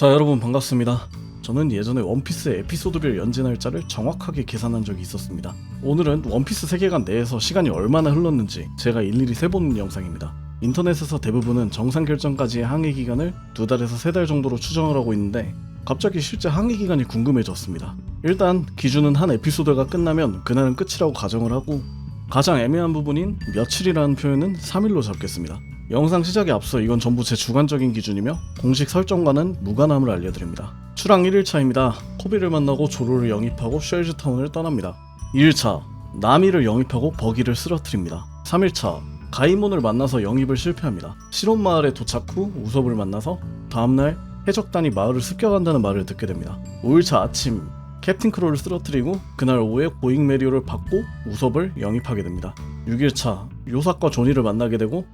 자 여러분 반갑습니다. 저는 예전에 원피스 에피소드별 연재 날짜를 정확하게 계산한 적이 있었습니다. 오늘은 원피스 세계관 내에서 시간이 얼마나 흘렀는지 제가 일일이 세보는 영상입니다. 인터넷에서 대부분은 정상 결정까지의 항해 기간을 두 달에서 세 달 정도로 추정을 하고 있는데 갑자기 실제 항해 기간이 궁금해졌습니다. 일단 기준은 한 에피소드가 끝나면 그날은 끝이라고 가정을 하고 가장 애매한 부분인 며칠이라는 표현은 3일로 잡겠습니다. 영상 시작에 앞서 이건 전부 제 주관적인 기준이며 공식 설정과는 무관함을 알려드립니다. 출항 1일차입니다. 코비를 만나고 조로를 영입하고 쉘즈타운을 떠납니다. 2일차 나미를 영입하고 버기를 쓰러뜨립니다. 3일차 가이몬을 만나서 영입을 실패합니다. 실온 마을에 도착 후 우섭을 만나서 다음날 해적단이 마을을 습격한다는 말을 듣게 됩니다. 5일차 아침 캡틴 크로를 쓰러뜨리고 그날 오후에 고잉 메리오를 받고 우섭을 영입하게 됩니다. 6일차 요사과 조니를 만나게 되고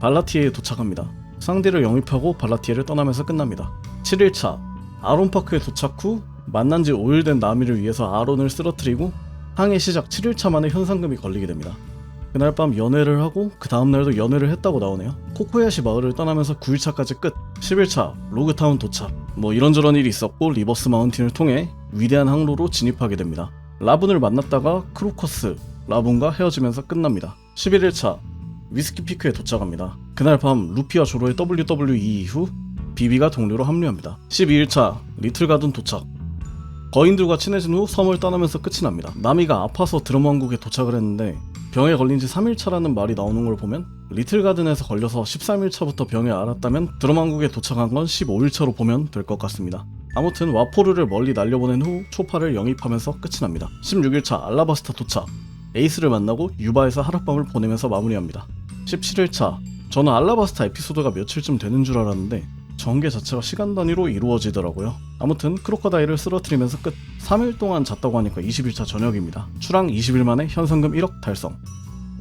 발라티에에 도착합니다. 상대를 영입하고 발라티에를 떠나면서 끝납니다. 7일차 아론파크에 도착 후 만난 지 5일 된 나미를 위해서 아론을 쓰러뜨리고 항해 시작 7일차 만에 현상금이 걸리게 됩니다. 그날 밤 연애를 하고 그 다음날도 연애를 했다고 나오네요. 코코야시 마을을 떠나면서 9일차까지 끝. 10일차 로그타운 도착. 뭐 이런저런 일이 있었고 리버스 마운틴을 통해 위대한 항로로 진입하게 됩니다. 라분을 만났다가 크로커스, 라분과 헤어지면서 끝납니다. 11일차 위스키 피크에 도착합니다. 그날 밤 루피와 조로의 WWE 이후 비비가 동료로 합류합니다. 12일차 리틀 가든 도착. 거인들과 친해진 후 섬을 떠나면서 끝이 납니다. 나미가 아파서 드럼 왕국에 도착을 했는데 병에 걸린 지 3일차라는 말이 나오는 걸 보면 리틀 가든에서 걸려서 13일차부터 병에 앓았다면 드럼 왕국에 도착한 건 15일차로 보면 될 것 같습니다. 아무튼 와포르를 멀리 날려보낸 후 초파를 영입하면서 끝이 납니다. 16일차 알라바스타 도착. 에이스를 만나고 유바에서 하룻밤을 보내면서 마무리합니다. 17일차 저는 알라바스타 에피소드가 며칠쯤 되는 줄 알았는데 전개 자체가 시간 단위로 이루어지더라고요. 아무튼 크로커다일을 쓰러뜨리면서 끝. 3일 동안 잤다고 하니까 20일차 저녁입니다. 출항 20일 만에 현상금 1억 달성.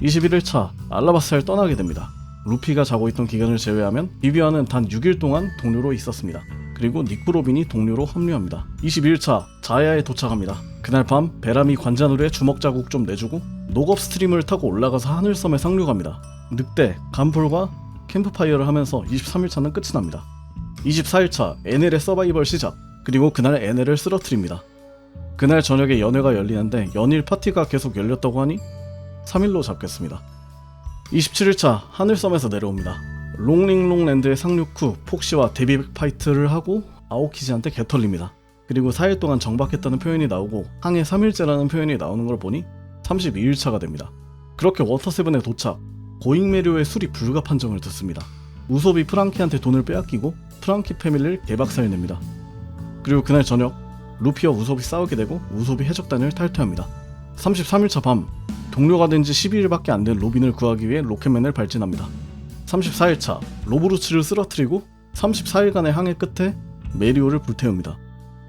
21일차 알라바스타를 떠나게 됩니다. 루피가 자고 있던 기간을 제외하면 비비와는 단 6일 동안 동료로 있었습니다. 그리고 니꾸로빈이 동료로 합류합니다. 22일차 자야에 도착합니다. 그날 밤 베라미 관자놀이에 주먹 자국 좀 내주고 녹업 스트림을 타고 올라가서 하늘섬에 상륙합니다. 늑대, 간폴과 캠프파이어를 하면서 23일차는 끝이 납니다. 24일차 NL의 서바이벌 시작 그리고 그날 NL을 쓰러뜨립니다. 그날 저녁에 연회가 열리는데 연일 파티가 계속 열렸다고 하니 3일로 잡겠습니다. 27일차 하늘섬에서 내려옵니다. 롱링롱랜드에 상륙 후 폭시와 데뷔백 파이트를 하고 아오키지한테 개털립니다. 그리고 4일 동안 정박했다는 표현이 나오고 항해 3일째라는 표현이 나오는 걸 보니 32일차가 됩니다. 그렇게 워터세븐에 도착, 고잉메료의 수리 불가 판정을 듣습니다. 우섭이 프랑키한테 돈을 빼앗기고 프랑키 패밀리를 개박살 냅니다. 그리고 그날 저녁 루피와 우섭이 싸우게 되고 우섭이 해적단을 탈퇴합니다. 33일차 밤 동료가 된 지 12일밖에 안 된 로빈을 구하기 위해 로켓맨을 발진합니다. 34일차 로브루츠를 쓰러뜨리고 34일간의 항해 끝에 메리오를 불태웁니다.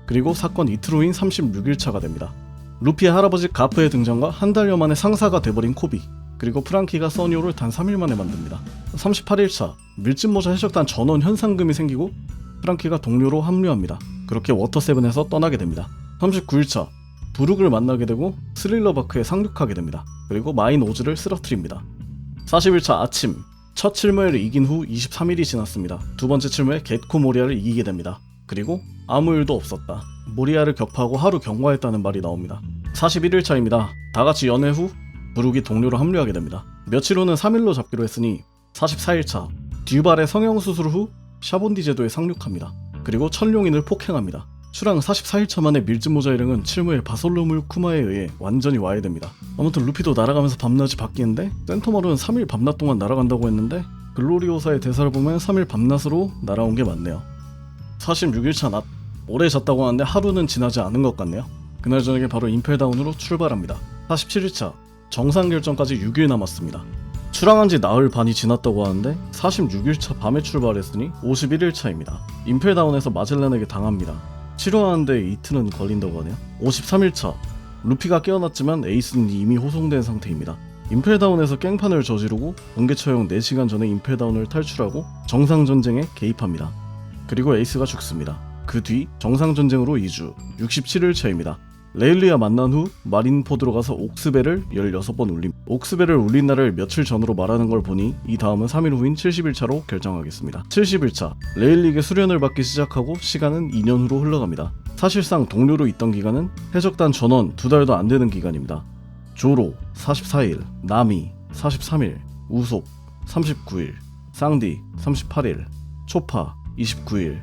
그리고 사건 이틀 후인 36일차가 됩니다. 루피의 할아버지 가프의 등장과 한 달여 만에 상사가 돼버린 코비 그리고 프랑키가 써니오를 단 3일 만에 만듭니다. 38일차 밀짚모자 해적단 전원 현상금이 생기고 프랑키가 동료로 합류합니다. 그렇게 워터세븐에서 떠나게 됩니다. 39일차 부룩을 만나게 되고 스릴러바크에 상륙하게 됩니다. 그리고 마인 오즈를 쓰러뜨립니다. 40일차 아침 첫 칠무회를 이긴 후 23일이 지났습니다. 두 번째 칠무회 겟코 모리아를 이기게 됩니다. 그리고 아무 일도 없었다. 모리아를 격파하고 하루 경과했다는 말이 나옵니다. 41일차입니다. 다 같이 연애 후 부룩이 동료로 합류하게 됩니다. 며칠 후는 3일로 잡기로 했으니 44일차 듀발의 성형수술 후 샤본디 제도에 상륙합니다. 그리고 천룡인을 폭행합니다. 출항 44일차 만에 밀짚모자 일행은 칠무의 바솔로물 쿠마에 의해 완전히 와해됩니다. 아무튼 루피도 날아가면서 밤낮이 바뀌는데 센터멀은 3일 밤낮 동안 날아간다고 했는데 글로리오사의 대사를 보면 3일 밤낮으로 날아온 게 맞네요. 46일차 낮 오래 잤다고 하는데 하루는 지나지 않은 것 같네요. 그날 저녁에 바로 임펠다운으로 출발합니다. 47일차 정상 결정까지 6일 남았습니다. 출항한 지 나흘 반이 지났다고 하는데 46일차 밤에 출발했으니 51일차입니다. 임펠다운에서 마젤란에게 당합니다. 치료하는데 이틀은 걸린다고 하네요. 53일차 루피가 깨어났지만 에이스는 이미 호송된 상태입니다. 임펠다운에서 깽판을 저지르고 번개 처형 4시간 전에 임펠다운을 탈출하고 정상전쟁에 개입합니다. 그리고 에이스가 죽습니다. 그 뒤 정상전쟁으로 2주 67일차입니다. 레일리와 만난 후 마린포드로 가서 옥스벨을 16번 울림. 옥스벨을 울린 날을 며칠 전으로 말하는 걸 보니 이 다음은 3일 후인 70일차로 결정하겠습니다. 70일차 레일리에게 수련을 받기 시작하고 시간은 2년 후로 흘러갑니다. 사실상 동료로 있던 기간은 해적단 전원 두 달도 안 되는 기간입니다. 조로 44일, 나미 43일, 우속 39일, 쌍디 38일, 초파 29일,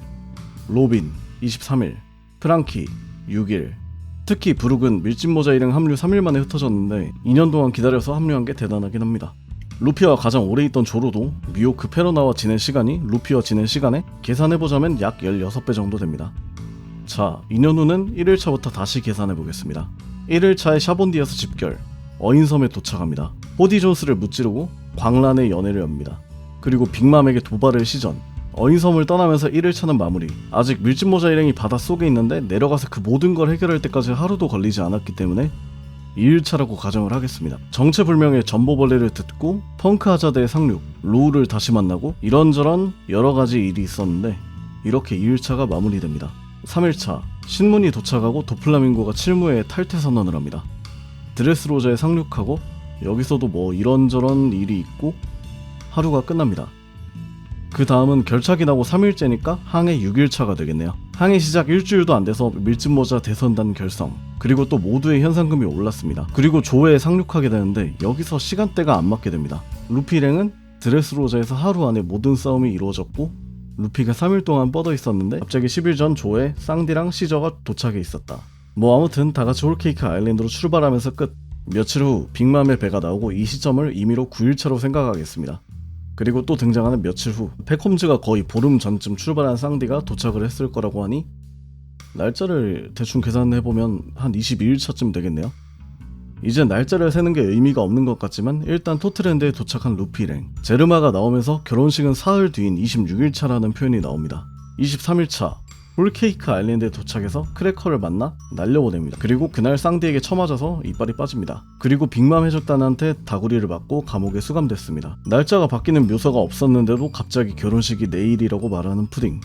로빈 23일, 프랑키 6일. 특히 브룩은 밀짚 모자 일행 합류 3일 만에 흩어졌는데 2년 동안 기다려서 합류한 게 대단하긴 합니다. 루피와 가장 오래 있던 조로도 미오크 페로나와 지낸 시간이 루피와 지낸 시간에 계산해보자면 약 16배 정도 됩니다. 자, 2년 후는 1일차부터 다시 계산해 보겠습니다. 1일차에 샤본디에서 집결, 어인섬에 도착합니다. 호디 존스를 무찌르고 광란의 연애를 엽니다. 그리고 빅맘에게 도발을 시전, 어인섬을 떠나면서 1일차는 마무리. 아직 밀짚모자 일행이 바닷속에 있는데 내려가서 그 모든 걸 해결할 때까지 하루도 걸리지 않았기 때문에 2일차라고 가정을 하겠습니다. 정체불명의 전보벌레를 듣고 펑크 하자드의 상륙, 로우를 다시 만나고 이런저런 여러 가지 일이 있었는데 이렇게 2일차가 마무리됩니다. 3일차 신문이 도착하고 도플라밍고가 칠무에 탈퇴 선언을 합니다. 드레스로자에 상륙하고 여기서도 뭐 이런저런 일이 있고 하루가 끝납니다. 그 다음은 결착이 나고 3일째니까 항해 6일차가 되겠네요. 항해 시작 일주일도 안 돼서 밀짚모자 대선단 결성. 그리고 또 모두의 현상금이 올랐습니다. 그리고 조회에 상륙하게 되는데 여기서 시간대가 안 맞게 됩니다. 루피 일행은 드레스로자에서 하루 안에 모든 싸움이 이루어졌고 루피가 3일 동안 뻗어 있었는데 갑자기 10일 전 조에 쌍디랑 시저가 도착해 있었다. 뭐 아무튼 다 같이 홀케이크 아일랜드로 출발하면서 끝. 며칠 후 빅맘의 배가 나오고 이 시점을 임의로 9일차로 생각하겠습니다. 그리고 또 등장하는 며칠 후 팩홈즈가 거의 보름 전쯤 출발한 쌍디가 도착을 했을 거라고 하니 날짜를 대충 계산해보면 한 22일차쯤 되겠네요. 이제 날짜를 세는 게 의미가 없는 것 같지만 일단 토트랜드에 도착한 루피 일행 제르마가 나오면서 결혼식은 사흘 뒤인 26일차라는 표현이 나옵니다 23일차 홀케이크 아일랜드에 도착해서 크래커를 만나 날려보냅니다. 그리고 그날 쌍디에게 처맞아서 이빨이 빠집니다. 그리고 빅맘 해적단한테 다구리를 맞고 감옥에 수감됐습니다. 날짜가 바뀌는 묘사가 없었는데도 갑자기 결혼식이 내일이라고 말하는 푸딩.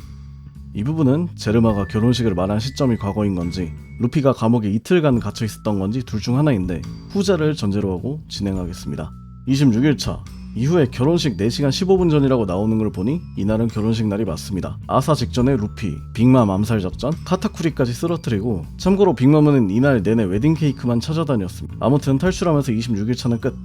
이 부분은 제르마가 결혼식을 말한 시점이 과거인 건지 루피가 감옥에 이틀간 갇혀 있었던 건지 둘 중 하나인데 후자를 전제로 하고 진행하겠습니다. 26일차 이후에 결혼식 4시간 15분 전이라고 나오는 걸 보니 이날은 결혼식 날이 맞습니다. 아사 직전에 루피, 빅맘 암살 작전, 카타쿠리까지 쓰러뜨리고 참고로 빅맘은 이날 내내 웨딩 케이크만 찾아다녔습니다. 아무튼 탈출하면서 26일차는 끝.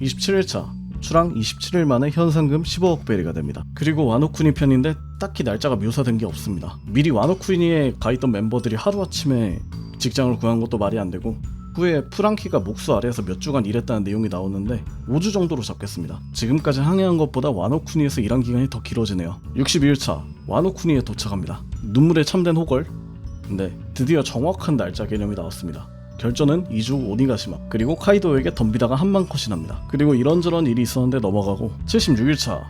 27일차 출항 27일 만에 현상금 15억 베리가 됩니다. 그리고 와노쿠니 편인데 딱히 날짜가 묘사된 게 없습니다. 미리 와노쿠니에 가 있던 멤버들이 하루아침에 직장을 구한 것도 말이 안 되고 후에 프랑키가 목수 아래에서 몇 주간 일했다는 내용이 나오는데 5주 정도로 잡겠습니다. 지금까지 항해한 것보다 와노쿠니에서 일한 기간이 더 길어지네요. 62일차 와노쿠니에 도착합니다. 눈물에 참된 호걸. 네, 드디어 정확한 날짜 개념이 나왔습니다. 결전은 2주 오니가시마 그리고 카이도에게 덤비다가 한방 컷이 납니다. 그리고 이런저런 일이 있었는데 넘어가고 76일차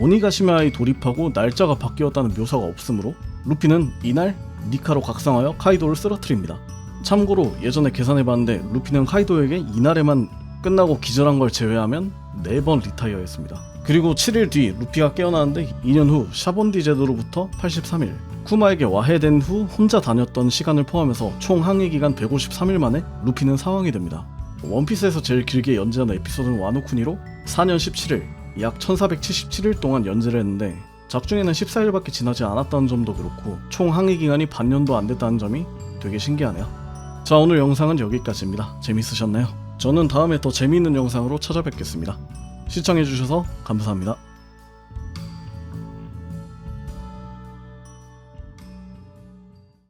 오니가시마에 돌입하고 날짜가 바뀌었다는 묘사가 없으므로 루피는 이날 니카로 각성하여 카이도를 쓰러뜨립니다. 참고로 예전에 계산해봤는데 루피는 카이도에게 이날에만 끝나고 기절한 걸 제외하면 4번 리타이어했습니다. 그리고 7일 뒤 루피가 깨어나는데 2년 후 샤본디 제도로부터 83일 쿠마에게 와해된 후 혼자 다녔던 시간을 포함해서 총 항해 기간 153일 만에 루피는 사망이 됩니다. 원피스에서 제일 길게 연재한 에피소드는 와노쿠니로 4년 17일 약 1477일 동안 연재를 했는데 작중에는 14일밖에 지나지 않았다는 점도 그렇고 총 항해 기간이 반년도 안 됐다는 점이 되게 신기하네요. 자 오늘 영상은 여기까지입니다. 재밌으셨나요? 저는 다음에 더 재미있는 영상으로 찾아뵙겠습니다. 시청해주셔서 감사합니다.